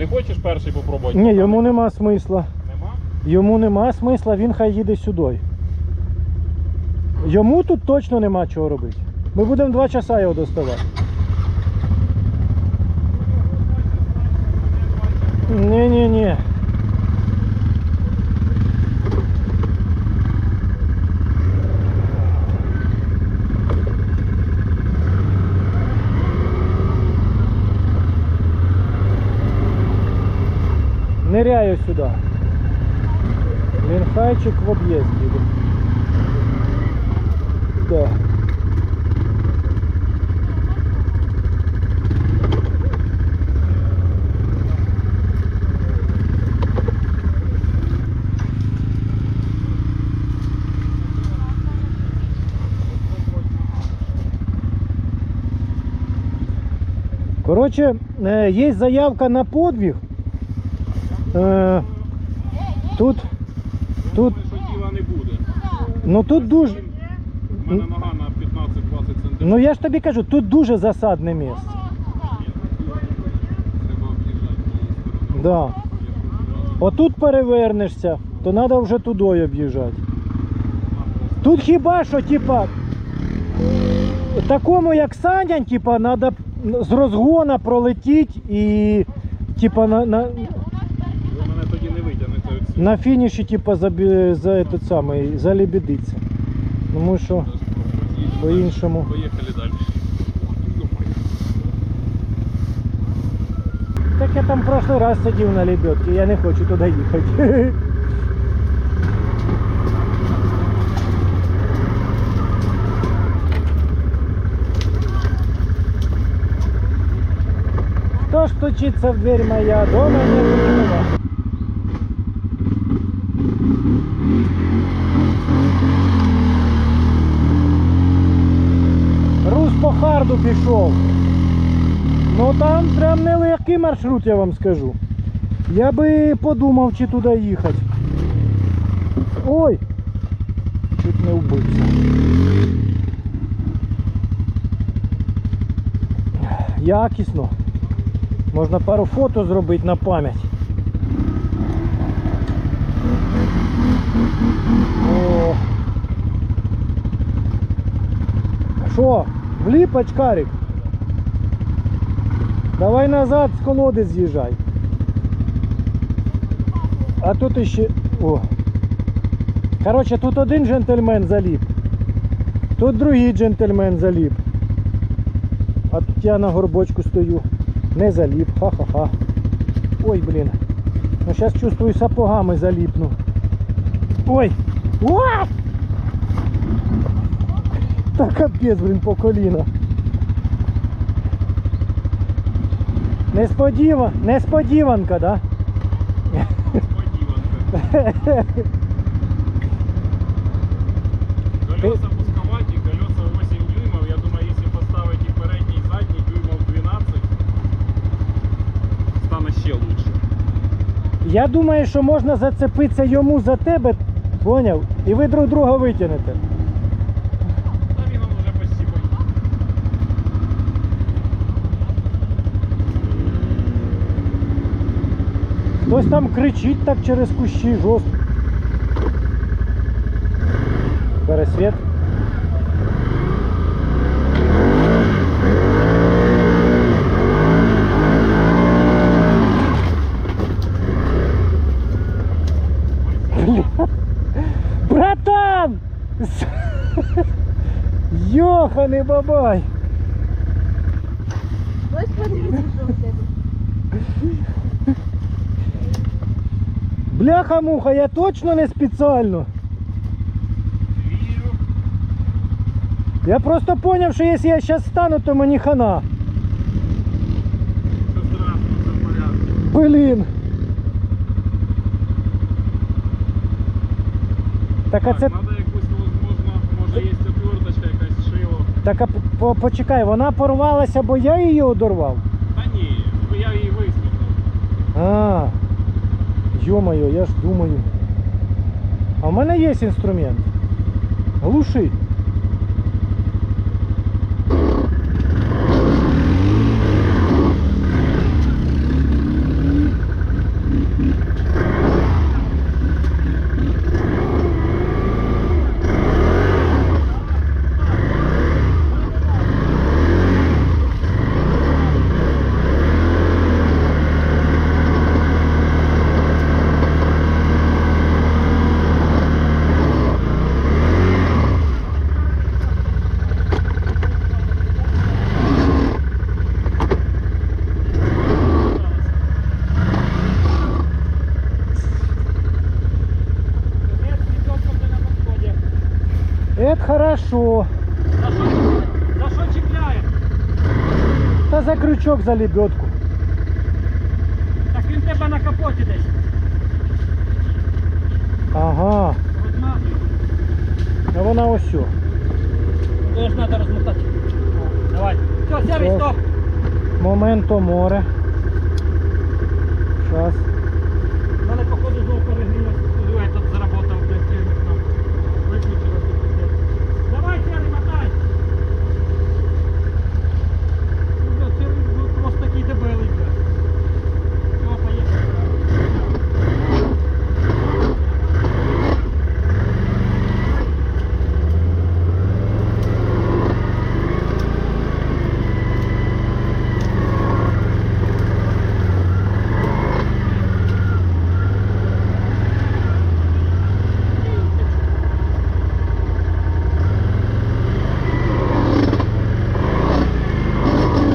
Не хочеш перший попробувати? Ні, йому нема смисла. Нема? Йому нема смисла, він хай їде сюди. Йому тут точно нема чого робити. Ми будемо два часа його доставати. Ні-ні-ні. Ныряю сюда. Линхайчик в объезде. Да. Короче, э, есть заявка на подвиг. Э, Тут, тут, Думаю, що діла не буде. ну тут дуже, У мене нога на 15-20 сантиметрів. ну я ж тобі кажу, тут дуже засадне місце. Треба об'їжджати. Да. Отут перевернешся, то треба вже туди об'їжджати. Тут хіба що, типа, такому як Санян, типа, треба з розгона пролетіти і типа на, на, на фініші типа, забі, за, этот самий, залібідиться. Тому що по-іншому. Поїхали далі. Так я там в прошлый раз сидів на лебедці, я не хочу туди їхати. Кто стучится в дверь моя, дома нет никого. Пішов. Ну там прям нелегкий маршрут, я вам скажу. Я би подумав, чи туди їхати. Ой! Чуть не вбився. Якісно. Можна пару фото зробити на пам'ять. О. Що? Вліп очкарик? Давай назад з колоди з'їжджай. А тут іще. О. Коротше, тут один джентльмен заліп. Тут другий джентльмен заліп. А тут я на горбочку стою. Не заліп. Ха-ха-ха. Ой, блін. Ну зараз чувствую сапогами заліпну. Ой! Уа! Та капець, блін, по коліна. Несподіван... Несподіванка, да? Сподіванка. Колеса пусковаті, колеса 8 дюймов. Я думаю, якщо поставити і передній, і задній дюймов 12, стане ще лучше. Я думаю, що можна зацепитися йому за тебе, поняв? І ви друг друга витягнете. Хтось там кричить так через кущі жорстко. Пересвіт. Братан! Йоханий бабай! Бляха-муха, я точно не спеціально. Вірю. Я просто поняв, що якщо я зараз стану, то мені хана. Страшно, порядку. Блін. Так а це. Так, надо якусь, возможно, може є отверточка, якась шило. Так а по- почекай, вона порвалася, бо я її одорвав. Та ні, бо я її висмикнув. А. Йо-моє, я ж думаю. А в мене є інструмент. Глуши. хорошо. За що чіпляє? За що чіпляє? Та за крючок за лебедку. Так він тебе на капоті десь. Ага. Розмахуй. А вона ось. що. Тож треба розмотати. Давай. Все, сервіс, стоп. Моменто море. Щас. У мене походу знову перегрілося. Ой, тут заработав, блядь, термік там. Виключилося. пиздець. Давай, сявий, мотай. Ну, блядь, сявий, ну, просто такий дебелий, блядь. Все, поїхали.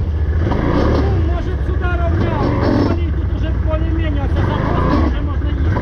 Ну, может сюда ровнял, Смотри, тут уже более-менее, все забросано, уже можно ехать.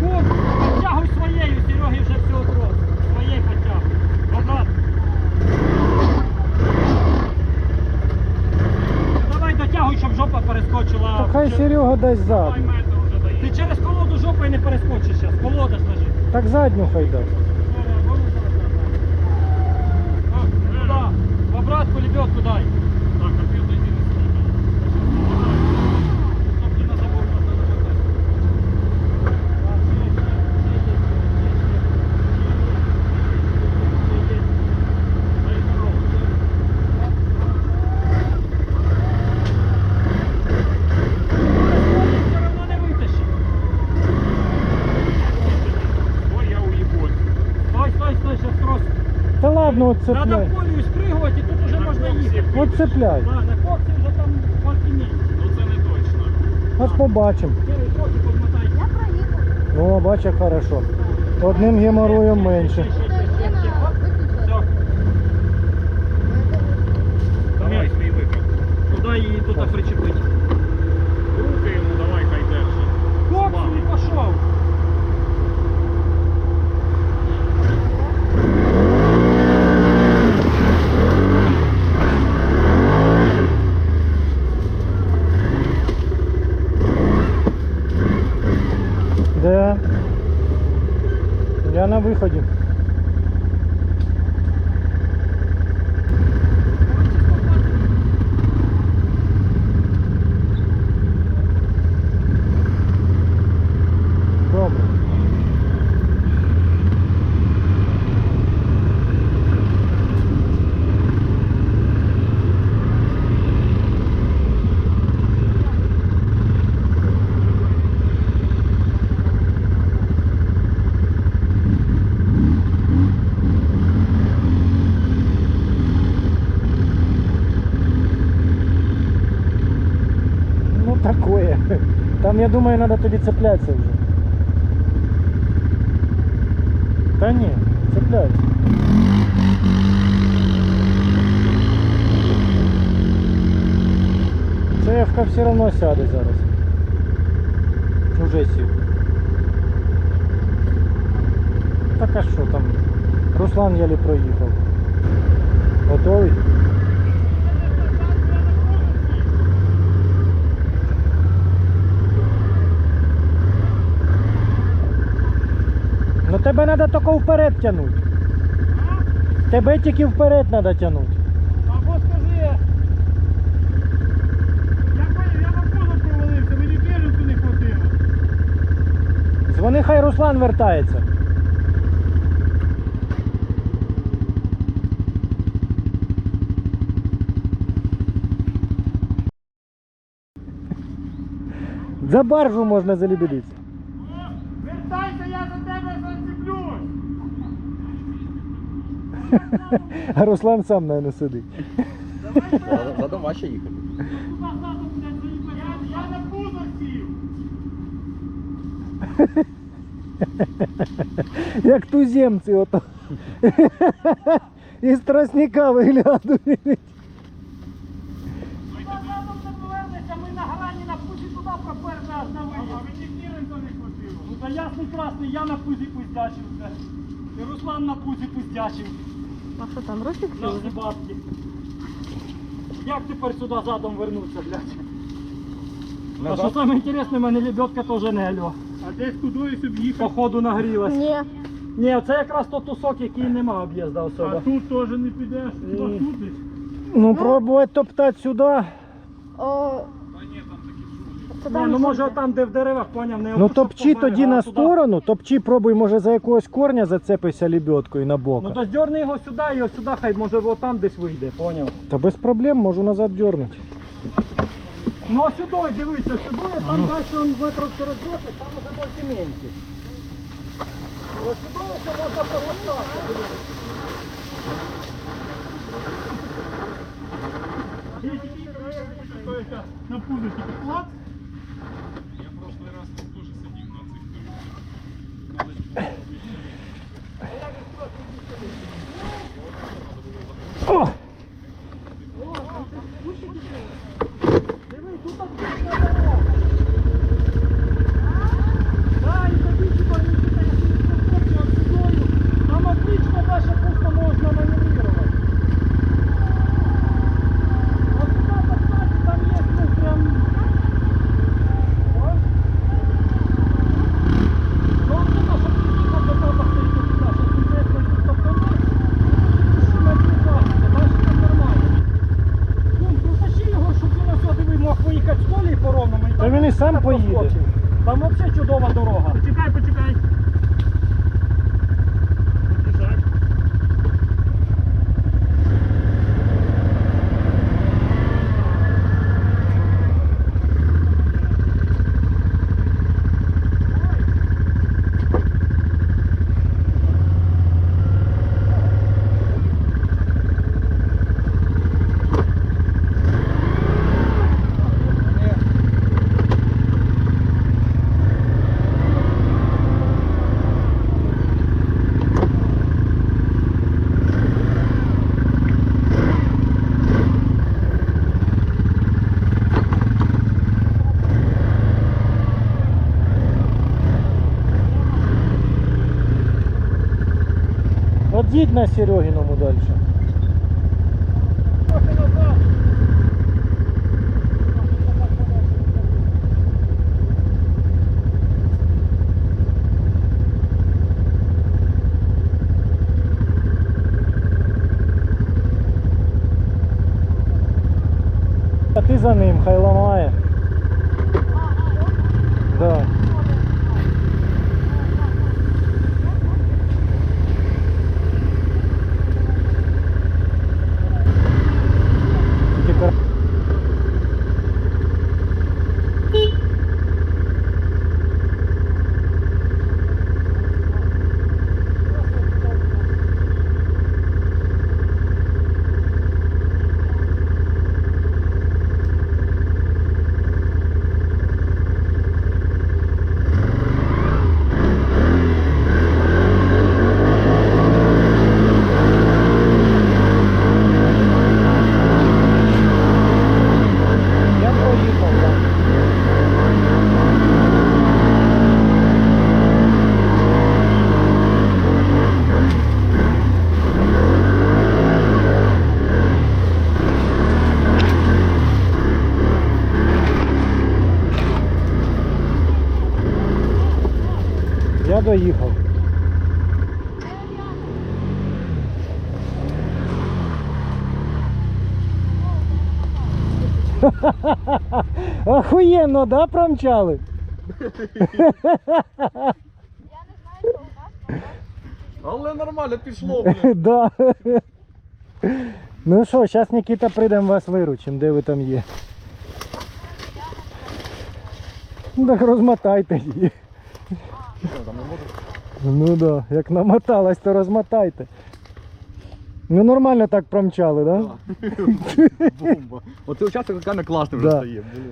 Кум, подтягуй своєю, Сереги вже все отрос. Своєю подтягуй. Назад. Ну, Давай дотягуй, щоб жопа перескочила. То хай Чи- Серега дасть задню. метр вже дає. Ти через колоду жопою не перескочиш зараз, колода ж лежить. Так задню хай дасть. Куда? В обратку лебедку дай. Так, опять один из Чтоб не на забор просто намотать. Так, ще, ще, ще є, ще, ще, ще, ще, ще, ще, ще. Дай здорово, ще. Все равно не витащить. Ой, я уебать. Стой, стой, стой, сейчас трос. От цепляй. в колію спригувати, і тут На можна їхати. От цепляй. Да, на коксі вже там паркінг. Ну це не точно. От побачимо. Трохи подмотай. Я проїхав. О, бач, як хорошо. Одним геморроєм менше. Ще, ще, ще, ще, ще. Оп. Виключила. думаю, надо тобі цеплятися вже. Та ні, цепляйся. ЦФК все одно сяде зараз. Уже сів. Так а що там? Руслан єлі проїхав. Готовий? Тягнути. Тебе тільки вперед треба тягнути. Або скажи. Я понял, я на позу провалився, мені беженцю не хватило. Дзвони, хай Руслан вертається. За баржу можна залібідитися. Вертайся, я за тебе зацеплюсь. А Руслан сам, мабуть, сидить. Задом важче їхати. Я, на пузо сів. Як туземці ото. Із тростника виглядують. Туди задом не повернешся, ми на грані на пузі туди проперли аж на виїзд. А мені кліренса не хватило. Ну та ясний красний, я на пузі пиздячив. І Руслан на пузі пиздячив. А що там, Росик? На всі бабки. Як тепер сюди задом вернуться, блядь? А що саме інтересне, в мене лебедка теж не альо. А десь кудись об'їхати. Походу нагрілась. Ні. Ні, це якраз той тусок, який нема об'їзду А тут теж не підеш, Ні. десь. Ну, пробувати топтати сюди. О, Та ні, там такі Ні, там ну може там, де в деревах, поняв, не Ну топчи тоді на сторону, топчи, пробуй, може за якогось корня зацепися лебедкою на бок. Ну то здерни його сюди і ось сюди, хай може там десь вийде, поняв? Та без проблем можу назад дернути. Ну а сюди, дивися, сюди, там далі он метров 40, там уже більше менше. Ось сюди ще можна повертати. На пузі тільки. От на Серегіному далі. А ти за ним, хай ламає. Да. Тільки кар- Я проїхав там. Я доїхав. Охуєнно, да, промчали? Але нормально пішло, блін. да. Ну що, зараз Нікіта прийдемо вас виручимо, де ви там є. Ну так розмотайте її. Можу. Ну да, як намоталась, то розмотайте. Ну нормально так промчали, да? Бомба. Оцей участок реально класний вже Да. стає, блін.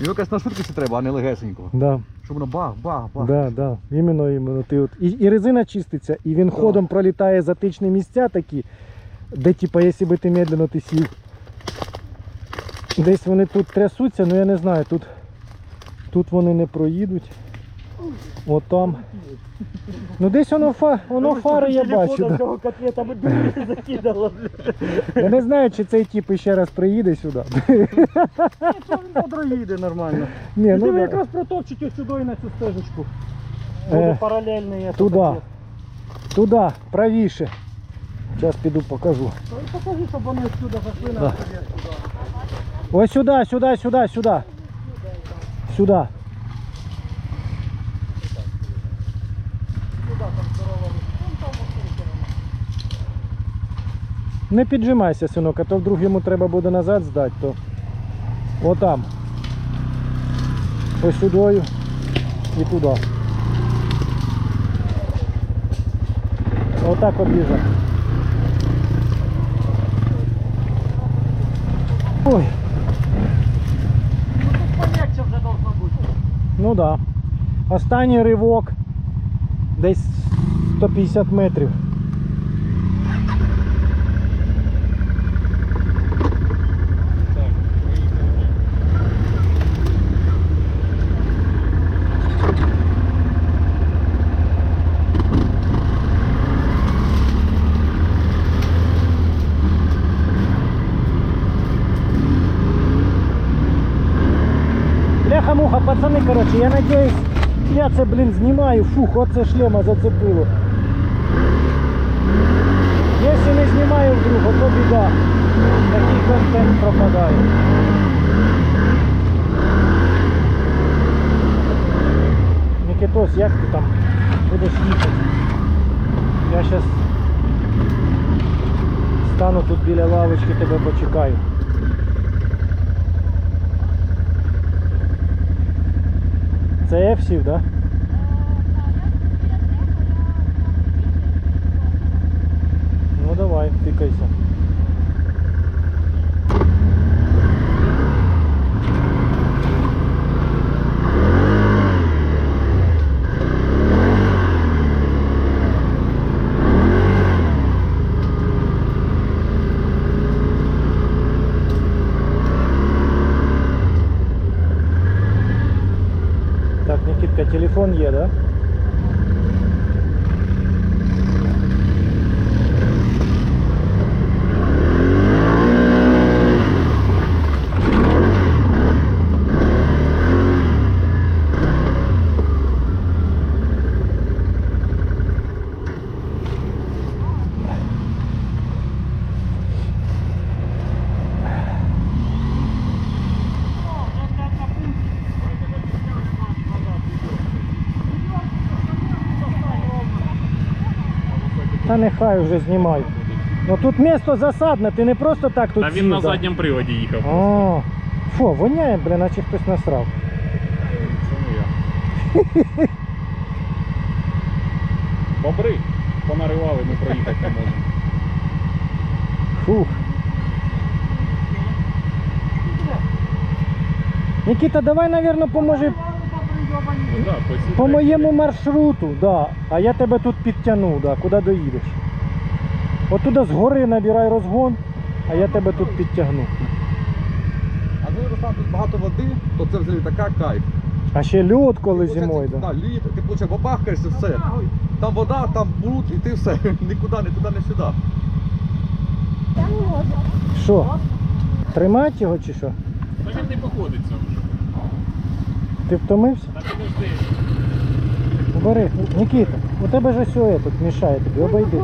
Його якось на швидкості треба, а не легесенько. Да, Щоб воно бах, бах, бах. да, да. Іменно, іменно. Ти от... і, і резина чиститься, і він ходом пролітає затичні місця такі, де типа, якщо би ти медленно ти сів. Десь вони тут трясуться, ну я не знаю, тут, тут вони не проїдуть. От там. Ну десь воно, фа... воно фари я бачу. Да. Цього котлетами дуже закидало. Я не знаю, чи цей тип іще раз приїде сюди. Що він бодро їде нормально. Ні, Ну, ну да. якраз протопчуть ось сюди і на цю стежечку. Е, Буде паралельний. я туди. так Туди, правіше. Зараз піду покажу. є. То і покажи, щоб вони сюди зайшли на Да. сюди. Ось сюди, сюди, сюди, сюди. Сюди. Не піджимайся, синок, а то вдруг йому треба буде назад здати, то отам. Ось сюдою і туди. Отак об'їжджай. Ой, Ну тут полегче вже должно бути. ну да. Останній ривок десь 150 метрів. Так, поїхали. Бляха-муха, пацани, короче, я надіюсь, я це, блін, знімаю. Фух, оце шлема зацепило. Якщо не знімаю вдруг, то біда. Такий контент пропадає. Нікітос, як ти там будеш їхати? Я зараз стану тут біля лавочки, тебе почекаю. Це Ефсів, так? Ну давай, тикайся. yarı. Та нехай вже знімай. Ну тут місто засадне, ти не просто так тут Та він на да? задньому приводі їхав. О, фу, воняє, блін, наче хтось насрав. Це не я. Бобри понаривали, ми проїхати не можемо. Фух. Нікіта, давай, напевно, поможи Ну, да, посідай. по моєму маршруту, да. а я тебе тут підтягну, да. куди доїдеш. Отуда згори набирай розгон, а я тебе тут підтягну. А коли Руслан тут багато води, то це взагалі така кайф. А ще льод, коли Ти, зимою. Да. Да, літо, ти получаєш, бабахаєшся, все. Там вода, там бруд, і ти все. Нікуди, не туди, не сюди. Я не можу. Що? Тримати його чи що? Та він не походиться вже. Ти втомився? Та підожди. Бери, Нікіта, у тебе ж ось этот мішає тобі, обійди.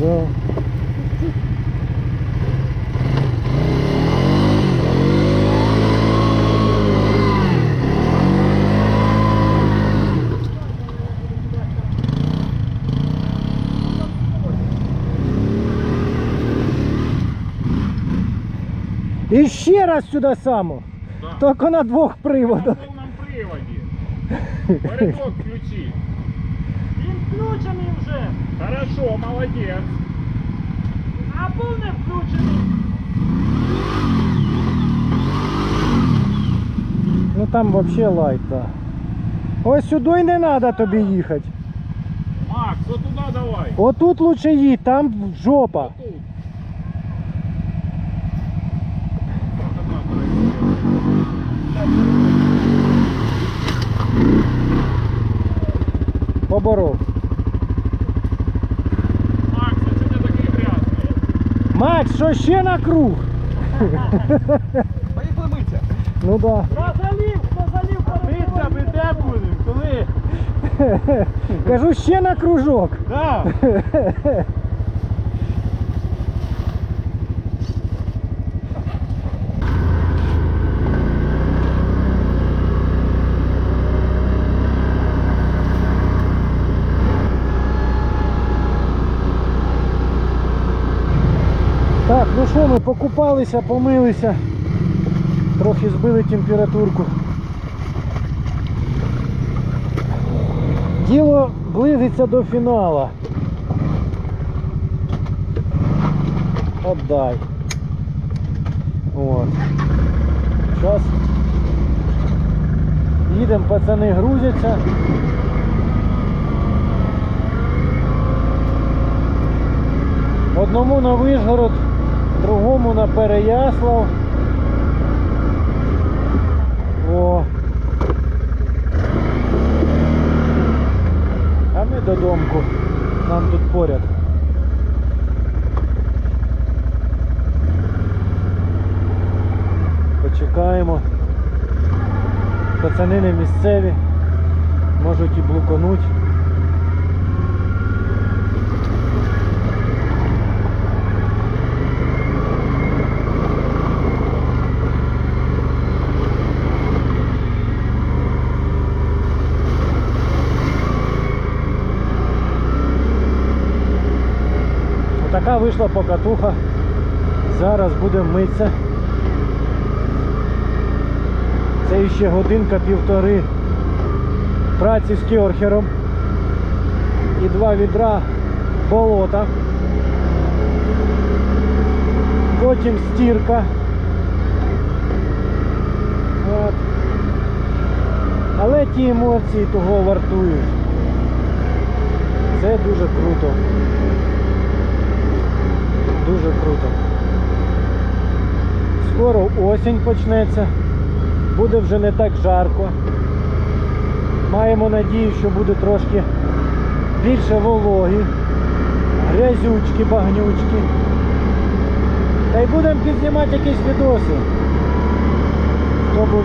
Да. І ще раз сюди само. Да. Тільки на двох приводах. Передок ключі. Він включений вже, Хорошо, молодець. а був не включений. Ну там вообще лайт, да. Ось сюди й не треба тобі їхати. Макс, от туди давай. Отут лучше їдь, там жопа. Тут. Поборов. Макс, а чи ти такий грязний? Макс, що ще на круг? Поїхали митися. Ну да. На залів, на залів, Митися ми де будемо? Коли? Кажу, ще на кружок. Да. Так, ну що, ми покупалися, помилися, трохи збили температурку. Діло близиться до фінала. Отдай. От. Зараз їдемо, пацани грузяться. Одному на Вишгород, другому на Переяслав. О. А ми додомку. Нам тут поряд. Почекаємо. Пацани не місцеві. Можуть і блукануть. Вийшла покатуха. Зараз будемо митися. Це ще годинка півтори праці з кьорхером. І два відра болота. Потім стірка. От. Але ті емоції того вартують. Це дуже круто. Дуже круто. Скоро осінь почнеться. Буде вже не так жарко. Маємо надію, що буде трошки більше вологі, грязючки, багнючки. Та й будемо підзнімати якісь відоси. Хто був